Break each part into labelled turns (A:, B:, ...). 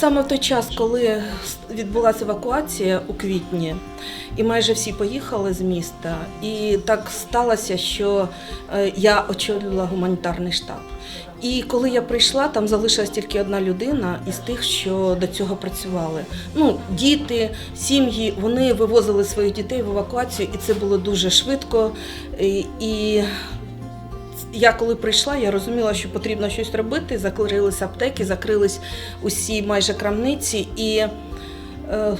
A: Саме в той час, коли відбулася евакуація у квітні, і майже всі поїхали з міста, і так сталося, що е, я очолювала гуманітарний штаб. І коли я прийшла, там залишилась тільки одна людина із тих, що до цього працювали. Ну, діти, сім'ї, вони вивозили своїх дітей в евакуацію, і це було дуже швидко. І, і я коли прийшла, я розуміла, що потрібно щось робити. Закрились аптеки, закрились усі майже крамниці. І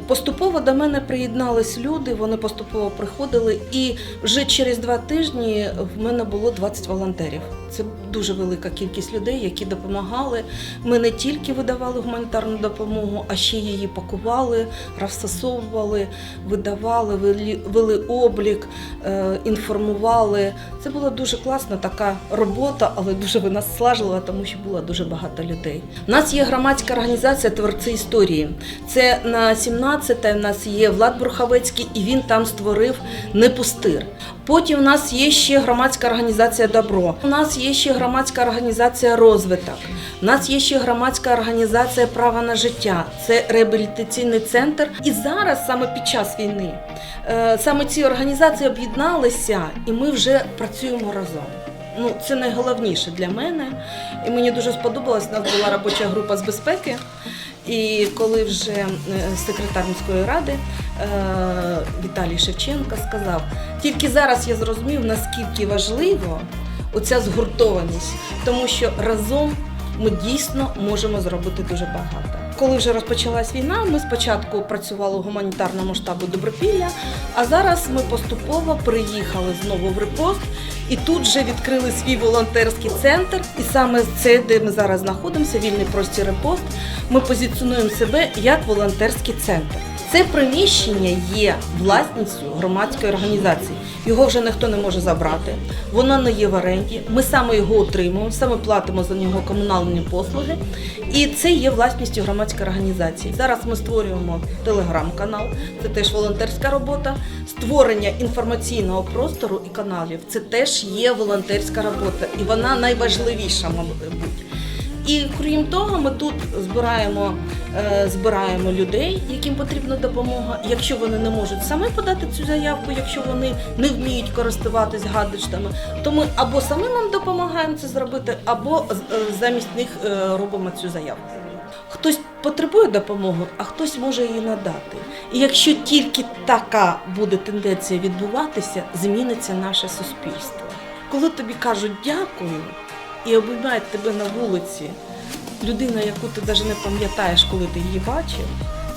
A: поступово до мене приєднались люди, вони поступово приходили. І вже через два тижні в мене було 20 волонтерів. Це дуже велика кількість людей, які допомагали. Ми не тільки видавали гуманітарну допомогу, а ще її пакували, розфасовували, видавали, вели, облік, е, інформували. Це була дуже класна така робота, але дуже винаслажлива, тому що було дуже багато людей. У нас є громадська організація Творці історії. Це на 17-те в нас є Влад Бурховецький, і він там створив непустир. Потім у нас є ще громадська організація Добро. У нас є ще громадська організація Розвиток. У нас є ще громадська організація Право на життя. Це реабілітаційний центр. І зараз, саме під час війни, е, саме ці організації об'єдналися, і ми вже працюємо разом. Ну, це найголовніше для мене. І мені дуже сподобалось. У нас була робоча група з безпеки. І коли вже е, секретар міської ради е, Віталій Шевченко сказав, тільки зараз я зрозумів, наскільки важливо оця згуртованість, тому що разом ми дійсно можемо зробити дуже багато. Коли вже розпочалась війна, ми спочатку працювали у гуманітарному штабу Добропілля, а зараз ми поступово приїхали знову в репост і тут вже відкрили свій волонтерський центр. І саме це, де ми зараз знаходимося, вільний простір репост, ми позиціонуємо себе як волонтерський центр. Це приміщення є власністю громадської організації. Його вже ніхто не може забрати. Воно не є в оренді. Ми саме його отримуємо, саме платимо за нього комунальні послуги. І це є власністю громадської організації. Зараз ми створюємо телеграм-канал, це теж волонтерська робота. Створення інформаційного простору і каналів це теж є волонтерська робота, і вона найважливіша, мабуть. І крім того, ми тут збираємо, е, збираємо людей, яким потрібна допомога. Якщо вони не можуть самі подати цю заявку, якщо вони не вміють користуватись гаджетами, то ми або самі нам допомагаємо це зробити, або е, замість них е, робимо цю заявку. Хтось потребує допомоги, а хтось може її надати. І якщо тільки така буде тенденція відбуватися, зміниться наше суспільство. Коли тобі кажуть дякую і обіймають тебе на вулиці, людина, яку ти навіть не пам'ятаєш, коли ти її бачив,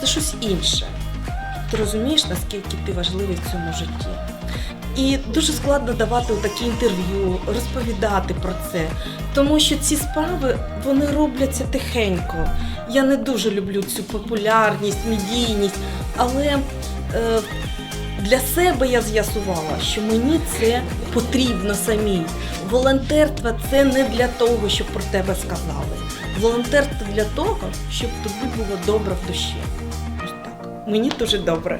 A: це щось інше. Ти розумієш, наскільки ти важливий в цьому житті. І дуже складно давати такі інтерв'ю, розповідати про це, тому що ці справи вони робляться тихенько. Я не дуже люблю цю популярність, медійність, але е, для себе я з'ясувала, що мені це потрібно самій. Волонтерство це не для того, щоб про тебе сказали. Волонтерство для того, щоб тобі було добре в душі. Ось так. Мені дуже добре.